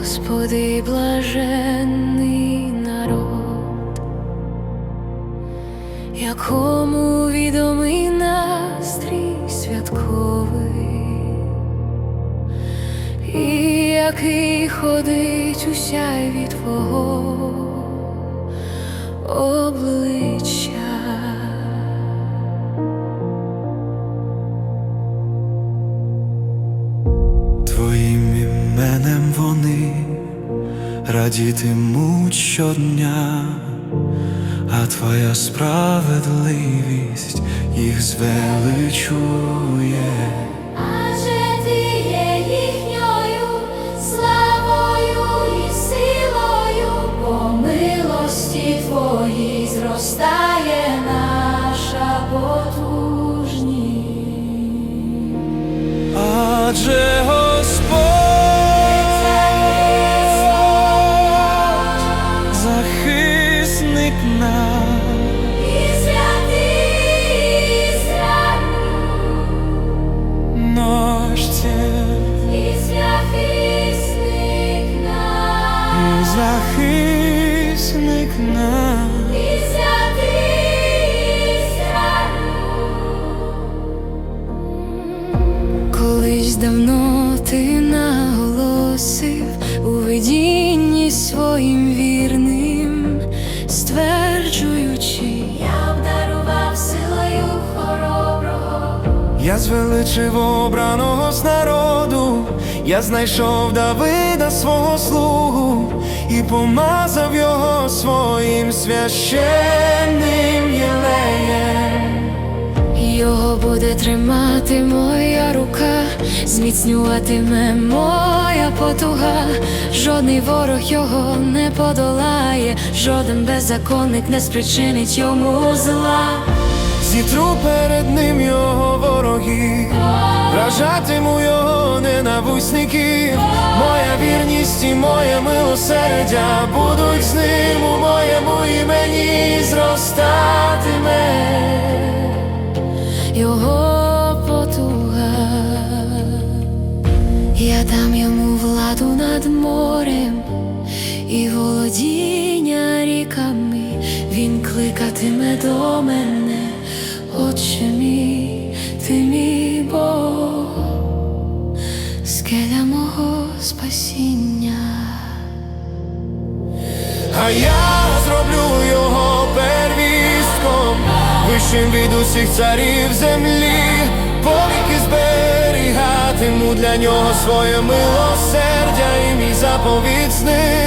Господи, блаженний народ, якому відомий настрій святковий, і який ходить у сяйві Твого обличчя. Твоїм іменем радітимуть щодня, а твоя справедливість їх звеличує. Адже ти є їхньою славою і силою, по милості твоїй зростає наша потужність. Адже захисник нам. і святий Колись давно ти наголосив у видінні своїм вірним, стверджуючи, Я обдарував силою хороброго. Я звеличив обраного з народу, я знайшов Давида свого слугу і помазав його своїм священним єлеєм. його буде тримати моя рука, зміцнюватиме моя потуга, жодний ворог його не подолає, жоден беззаконник не спричинить йому зла. Зітру перед ним його вороги, вражатиму його ненависники. Моя вірність і моє милосердя будуть з ним у моєму імені зростатиме. його потуга, я дам йому владу над морем і володіння ріками, він кликатиме до мене, Отче мій, ти мій Бог, скеля мого спасіння. А я зроблю його первістком, вищим від усіх царів землі, повіки зберігатиму для нього своє милосердя і мій заповідь з ним.